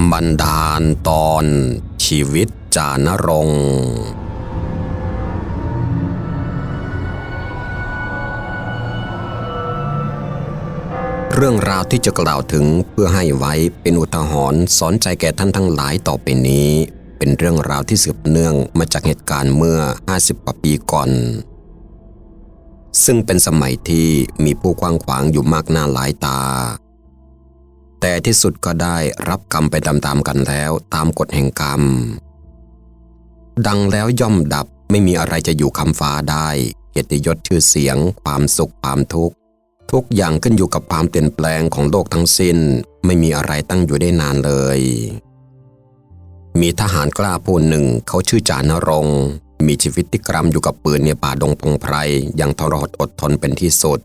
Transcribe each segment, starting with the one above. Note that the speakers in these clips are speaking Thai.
ำบันดาลตอนชีวิตจานรงค์เรื่องราวที่จะกล่าวถึงเพื่อให้ไว้เป็นอุทาหรณ์สอนใจแก่ท่านทั้งหลายต่อไปนี้ เป็นเรื่องราวที่สืบเนื่องมาจากเหตุการณ์เมื่อ 50กว่าปีก่อน ซึ่งเป็นสมัยที่มีผู้กว้างขวางอยู่มากหน้าหลายตา แต่ที่สุดก็ได้รับกรรมไปตามๆกันแล้วตามกฎแห่งกรรม ดังแล้วย่อมดับไม่มีอะไรจะอยู่คำฟ้าได้ เกียรติยศชื่อเสียง ความสุขความทุกข์ ทุกอย่างขึ้นอยู่กับความเปลี่ยนแปลงของโลกทั้งสิ้น ไม่มีอะไรตั้งอยู่ได้นานเลย มีทหารกล้าผู้หนึ่งเขาชื่อจานรงค์มีชีวิตที่กรำอยู่กับปืนในป่าดงพงไพรอย่างทรหดอดทนเป็นที่สุด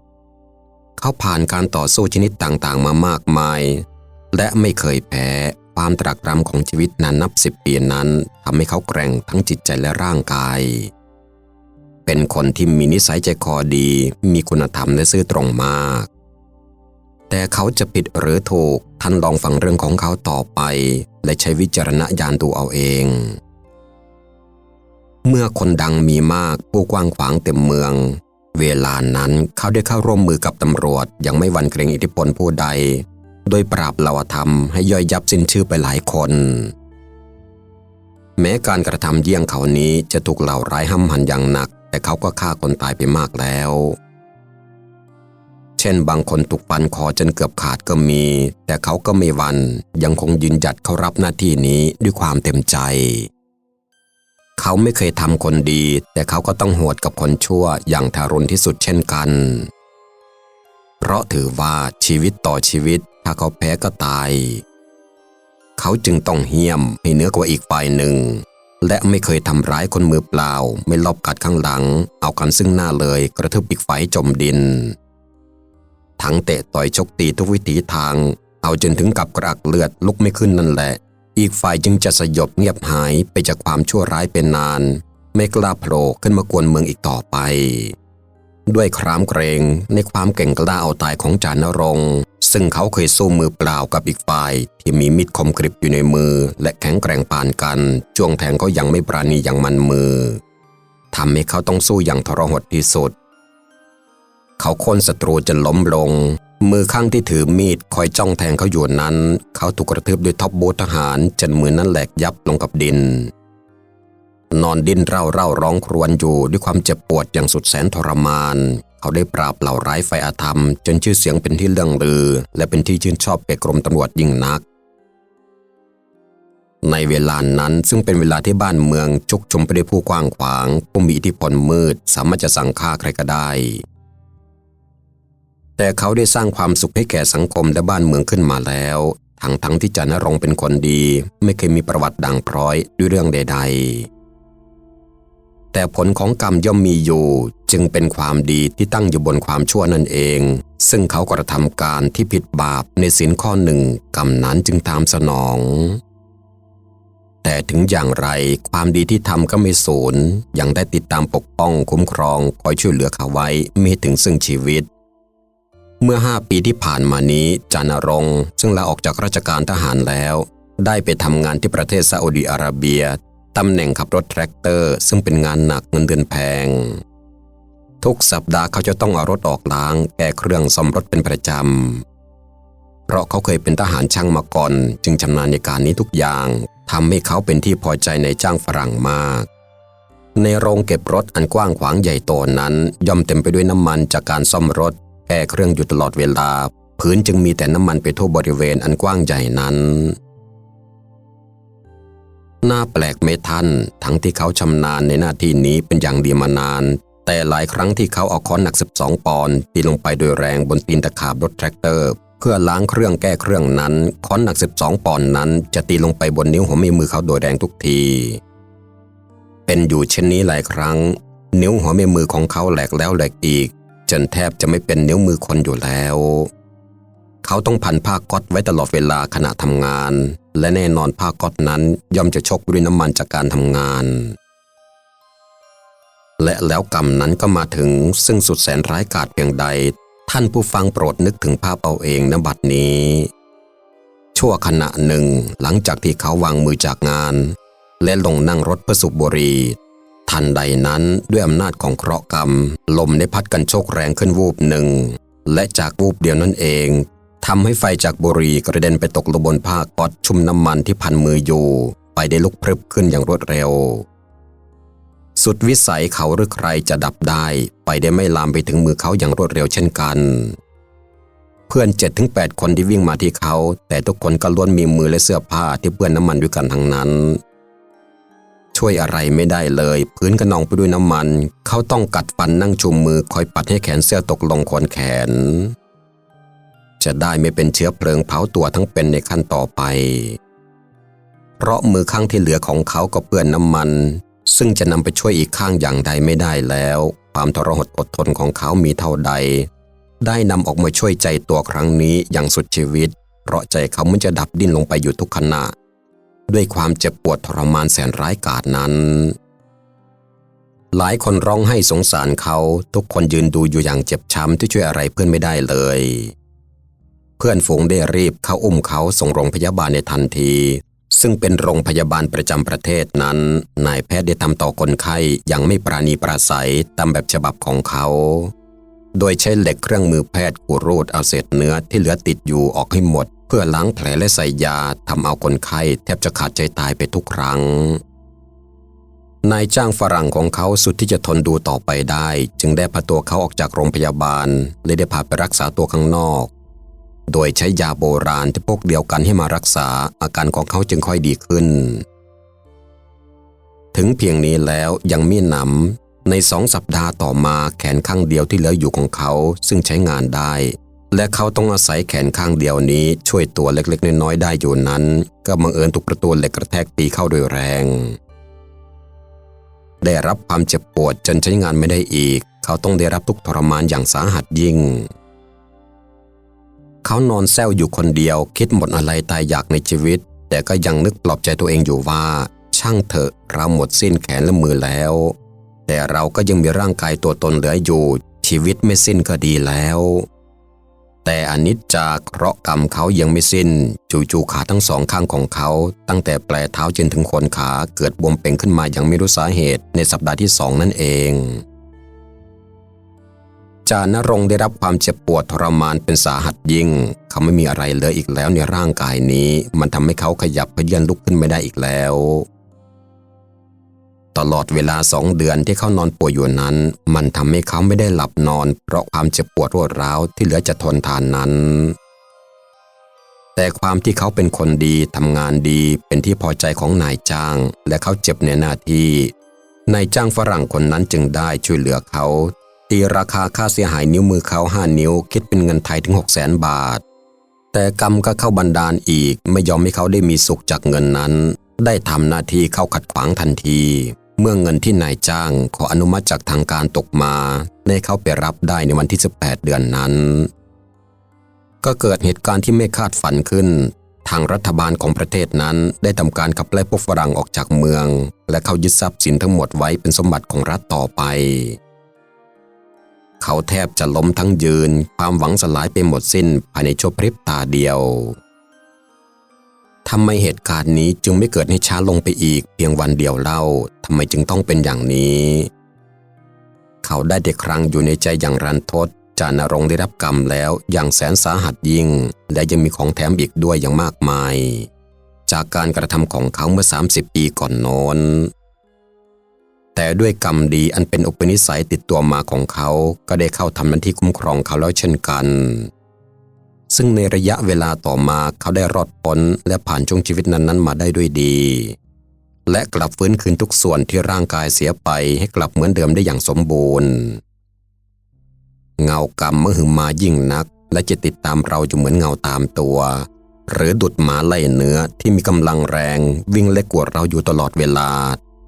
เขาผ่านการต่อสู้ชนิดต่างๆมามากมาย และไม่เคยแพ้ ความตรากตรำของชีวิตนานนับสิบปีนั้นทำให้เขาแกร่งทั้งจิตใจและร่างกาย เป็นคนที่มีนิสัยใจคอดี มีคุณธรรมและซื่อตรงมาก แต่เขาจะผิดหรือถูกท่านลองฟังเรื่องของเขาต่อไป และใช้วิจารณญาณดูเอาเอง เมื่อคนดังมีมากผู้กว้างขวางเต็มเมืองเวลานั้นเขาได้เข้าร่วมมือกับตำรวจ ยังไม่หวั่นเกรงอิทธิพลผู้ใด โดยปราบเหล่าธรรมให้ย่อยยับสิ้นชื่อไปหลายคน แม้การกระทำเยี่ยงเขานี้จะถูกเหล่าร้ายห้ำหันอย่างหนัก แต่เขาก็ฆ่าคนตายไปมากแล้ว เช่นบางคนถูกปันคอจนเกือบขาดก็มี แต่เขาก็ไม่หวันยังคงยืนหยัดเขารับหน้าที่นี้ด้วยความเต็มใจเขาไม่เคยทำคนดี แต่เขาก็ต้องโหดกับคนชั่วอย่างทารุณที่สุดเช่นกัน เพราะถือว่าชีวิตต่อชีวิต ถ้าเขาแพ้ก็ตาย เขาจึงต้องเหี้ยมให้เหนือกว่าอีกฝ่ายหนึ่ง และไม่เคยทำร้ายคนมือเปล่า ไม่ลอบกัดข้างหลัง เอากันซึ่งหน้าเลยกระทืบอีกฝ่ายจมดิน ทั้งเตะต่อยชกตีทุกวิถีทาง เอาจนถึงกับกระอักเลือดลุกไม่ขึ้นนั่นแหละ อีกฝ่ายจึงจะสยบเงียบหายไปจากความชั่วร้ายเป็นนาน ไม่กล้าโผล่ขึ้นมากวนเมืองอีกต่อไปด้วยครามเกรงในความเก่งกล้าเอาตายของจานรงค์ ซึ่งเขาเคยสู้มือเปล่ากับอีกฝ่าย ที่มีมิดคมกริบอยู่ในมือ และแข็งแกร่งปานกันจ้วงแทงก็ยังไม่ปราณีอย่างมันมือทำให้เขาต้องสู้อย่างทรหดที่สุด เขาค่นศัตรูจนล้มลง มือข้างที่ถือมีดคอยจ้องแทงเขาอยู่นั้น เขาถูกกระทืบด้วยท็อปบูททหารจนมือนั้นแหลกยับลงกับดิน นอนดิ้นเร่าเร่าร้องครวญอยู่ด้วยความเจ็บปวดอย่างสุดแสนทรมาน เขาได้ปราบเหล่าร้ายไฟอาธรรม จนชื่อเสียงเป็นที่เลื่องลือ และเป็นที่ชื่นชอบแก่กรมตำรวจยิ่งนัก ในเวลานั้นซึ่งเป็นเวลาที่บ้านเมืองชุกชุมไปด้วยผู้กว้างขวางผู้มีอิทธิพลมืด สามารถจะสั่งฆ่าใครก็ได้ แต่เขาได้สร้างความสุขให้แก่สังคมและบ้านเมืองขึ้นมาแล้วทั้งทั้งที่จันนรงเป็นคนดี ไม่เคยมีประวัติด่างพร้อยด้วยเรื่องใด ๆ แต่ผลของกรรมย่อมมีอยู่จึงเป็นความดีที่ตั้งอยู่บนความชั่วนั่นเอง ซึ่งเขากระทำการที่ผิดบาปในสินข้อหนึ่งกรรมนั้นจึงตามสนอง แต่ถึงอย่างไรความดีที่ทำก็ไม่สูญยังได้ติดตามปกป้องคุ้มครองคอยช่วยเหลือเขาไว้ไม่ถึงซึ่งชีวิต เมื่อห้าปีที่ผ่านมานี้จานรงซึ่งลาออกจากราชการทหารแล้ว ได้ไปทำงานที่ประเทศซาอุดีอาระเบีย ตำแหน่งขับรถแทรกเตอร์ ซึ่งเป็นงานหนักเงินเดือนแพง ทุกสัปดาห์เขาจะต้องเอารถออกล้าง แก้เครื่องซ่อมรถเป็นประจำ เพราะเขาเคยเป็นทหารช่างมาก่อน จึงชำนาญในการนี้ทุกอย่างทำให้เขาเป็นที่พอใจในจ้างฝรั่งมาก ในโรงเก็บรถอันกว้างขวางใหญ่โตนั้น ย่อมเต็มไปด้วยน้ำมันจากการซ่อมรถ แก้เครื่องอยู่ตลอดเวลา พื้นจึงมีแต่น้ำมันไปทั่วบริเวณอันกว้างใหญ่นั้น น่าแปลกไหมท่านทั้งที่เขาชำนาญในหน้าที่นี้เป็นอย่างดีมานาน แต่หลายครั้งที่เขาเอาค้อนหนัก 12 ปอนด์ตีลงไปโดยแรงบนตีนตะขาบรถแทรกเตอร์ เพื่อล้างเครื่องแก้เครื่องนั้น ค้อนหนัก 12 ปอนด์นั้น จะตีลงไปบนนิ้วหัวแม่มือเขาโดยแรงทุกที เป็นอยู่เช่นนี้หลายครั้ง นิ้วหัวแม่มือของเขาแหลกแล้วแหลกอีก จนแทบจะไม่เป็นนิ้วมือคนอยู่แล้ว เขาต้องพันผ้าก๊อตไว้ตลอดเวลาขณะทำงาน และแน่นอนผ้าก๊อตนั้นย่อมจะชกด้วยน้ำมันจากการทำงาน และแล้วกรรมนั้นก็มาถึงซึ่งสุดแสนร้ายกาจเพียงใด ท่านผู้ฟังโปรดนึกถึงภาพเอาเองนบัดนี้ชชั่วขณะหนึ่งหลังจากที่เขาวางมือจากงาน และลงนั่งรถเพื่อสูบบุหรี่ทันใดนั้นด้วยอำนาจของเคราะห์กรรม ลมได้พัดกันโชกแรงขึ้นวูบหนึ่ง และจากวูบเดียวนั่นเอง ทำให้ไฟจากบุหรี่กระเด็นไปตกลงบนผ้าก๊อตชุ่มน้ำมันที่พันมืออยู่ไปได้ลุกพรึบขึ้นอย่างรวดเร็ว สุดวิสัยเขาหรือใครจะดับได้ไปได้ไม่ลามไปถึงมือเขาอย่างรวดเร็วเช่นกัน เพื่อนเจ็ดถึงแปดคนที่วิ่งมาที่เขา แต่ทุกคนก็ล้วนมีมือและเสื้อผ้าที่เปื้อนน้ำมันด้วยกันทั้งนั้น ช่วยอะไรไม่ได้เลย พื้นกระนองไปด้วยน้ำมัน เขาต้องกัดฟันนั่งชุมมือคอยปัดให้แขนเสื้อตกลงโคนแขน จะได้ไม่เป็นเชื้อเพลิงเผาตัวทั้งเป็นในขั้นต่อไป เพราะมือข้างที่เหลือของเขาก็เปื้อนน้ำมัน ซึ่งจะนำไปช่วยอีกข้างอย่างใดไม่ได้แล้ว ความทรหดอดทนของเขามีเท่าใด ได้นำออกมาช่วยใจตัวครั้งนี้อย่างสุดชีวิต เพราะใจเขามันจะดับดิ้นลงไปอยู่ทุกขณะ ด้วยความเจ็บปวดทรมานแสนร้ายกาจนั้นหลายคนร้องให้สงสารเขาทุกคนยืนดูอยู่อย่างเจ็บช้ำที่ช่วยอะไรเพื่อนไม่ได้เลย พื่อนฝูงได้รีบเข้าอุ้มเขาส่งโรงพยาบาลในทันที ซึ่งเป็นโรงพยาบาลประจำประเทศนั้น นายแพทย์ได้ทำต่อคนไข้อย่างไม่ปราณีปราศัยตามแบบฉบับของเขา โดยใช้เหล็กเครื่องมือแพทย์กูรูดเอาเศษเนื้อที่เหลือติดอยู่ออกให้หมด เพื่อล้างแผลและใส่ยาทำเอาคนไข้แทบจะขาดใจตายไปทุกครั้งนายจ้างฝรั่งของเขาสุดที่จะทนดูต่อไปได้ จึงได้พาตัวเขาออกจากโรงพยาบาลและได้พาไปรักษาตัวข้างนอก โดยใช้ยาโบราณที่พวกเดียวกันให้มารักษาอาการของเขาจึงค่อยดีขึ้น ถึงเพียงนี้แล้วยังมีหนำในสองสัปดาห์ต่อมาแขนข้างเดียวที่เหลืออยู่ของเขาซึ่งใช้งานได้ และเขาต้องอาศัยแขนข้างเดียวนี้ช่วยตัวเล็กๆน้อยๆได้อยู่นั้น ก็บังเอิญถูกประตูเหล็กกระแทกตีเข้าโดยแรง ได้รับความเจ็บปวดจนใช้งานไม่ได้อีก เขาต้องได้รับทุกทรมานอย่างสาหัสยิ่ง เขานอนแซวอยู่คนเดียว คิดหมดอะไรตายอยากในชีวิต แต่ก็ยังนึกปลอบใจตัวเองอยู่ว่า ช่างเถอะเราหมดสิ้นแขนและมือแล้ว แต่เราก็ยังมีร่างกายตัวตนเหลืออยู่ ชีวิตไม่สิ้นก็ดีแล้ว แต่อนิจจาเคราะห์กรรมเขายังไม่สิ้น จู่ๆขาทั้งสองข้างของเขา ตั้งแต่ปลายเท้าจนถึงโคนขาเกิดบวมเป่งขึ้นมาอย่างไม่รู้สาเหตุในสัปดาห์ที่สองนั่นเอง จานรงค์ได้รับความเจ็บปวดทรมานเป็นสาหัสยิ่ง เขาไม่มีอะไรเหลืออีกแล้วในร่างกายนี้ มันทำให้เขาขยับเยื่อนลุกขึ้นไม่ได้อีกแล้ว ตลอดเวลาสองเดือนที่เขานอนป่วยอยู่นั้น มันทำให้เขาไม่ได้หลับนอน เพราะความเจ็บปวดรวดร้าวที่เหลือจะทนทานนั้น แต่ความที่เขาเป็นคนดีทำงานดีเป็นที่พอใจของนายจ้าง และเขาเจ็บในหน้าที่นายจ้างฝรั่งคนนั้นจึงได้ช่วยเหลือเขา ตีราคาค่าเสียหายนิ้วมือเขาห้านิ้ว คิดเป็นเงินไทยถึง6 0 0 0 0 0บาท แต่กรรมก็เข้าบันดาลอีกไม่ยอมให้เขาได้มีสุขจากเงินนั้น ได้ทำหน้าที่เข้าขัดขวางทันที เมื่อเงินที่นายจ้างขออนุมัติจากทางการตกมาได้เขาไปรับได้ในวันที่ 18 เดือนนั้น ก็เกิดเหตุการณ์ที่ไม่คาดฝันขึ้นทางรัฐบาลของประเทศนั้นได้ทำการขับไล่พวกฝรั่งออกจากเมือง และเขายึดทรัพย์สินทั้งหมดไว้เป็นสมบัติของรัฐต่อไป เขาแทบจะล้มทั้งยืน ความหวังสลายไปหมดสิ้นภายในชั่วพริบตาเดียวทำไมเหตุการณ์นี้จึงไม่เกิดให้ช้าลงไปอีกเพียงวันเดียวเล่าทำไมจึงต้องเป็นอย่างนี้ เขาได้แต่ครั้งอยู่ในใจอย่างรันทดจานรงได้รับกรรมแล้วอย่างแสนสาหัสยิ่ง และยังมีของแถมอีกด้วยอย่างมากมาย จากการกระทำของเขาเมื่อ 30 ปีก่อนโน้น แต่ด้วยกรรมดีอันเป็นอุปนิสัยติดตัวมาของเขา ก็ได้เข้าทำหน้าที่คุ้มครองเขาแล้วเช่นกัน ซึ่งในระยะเวลาต่อมาเขาได้รอดพ้นและผ่านช่วงชีวิตนั้นๆ มาได้ด้วยดี และกลับฟื้นคืนทุกส่วนที่ร่างกายเสียไปให้กลับเหมือนเดิมได้อย่างสมบูรณ์ เงากรรมมือหึมายิ่งนัก และจะติดตามเราอยู่เหมือนเงาตามตัว หรือดุดหมาไล่เนื้อที่มีกำลังแรง วิ่งเล็กกว่าเราอยู่ตลอดเวลา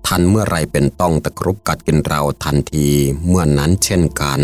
ทันเมื่อไรเป็นต้องตะครุบกัดกินเราทันทีเมื่อนนั้นเช่นกัน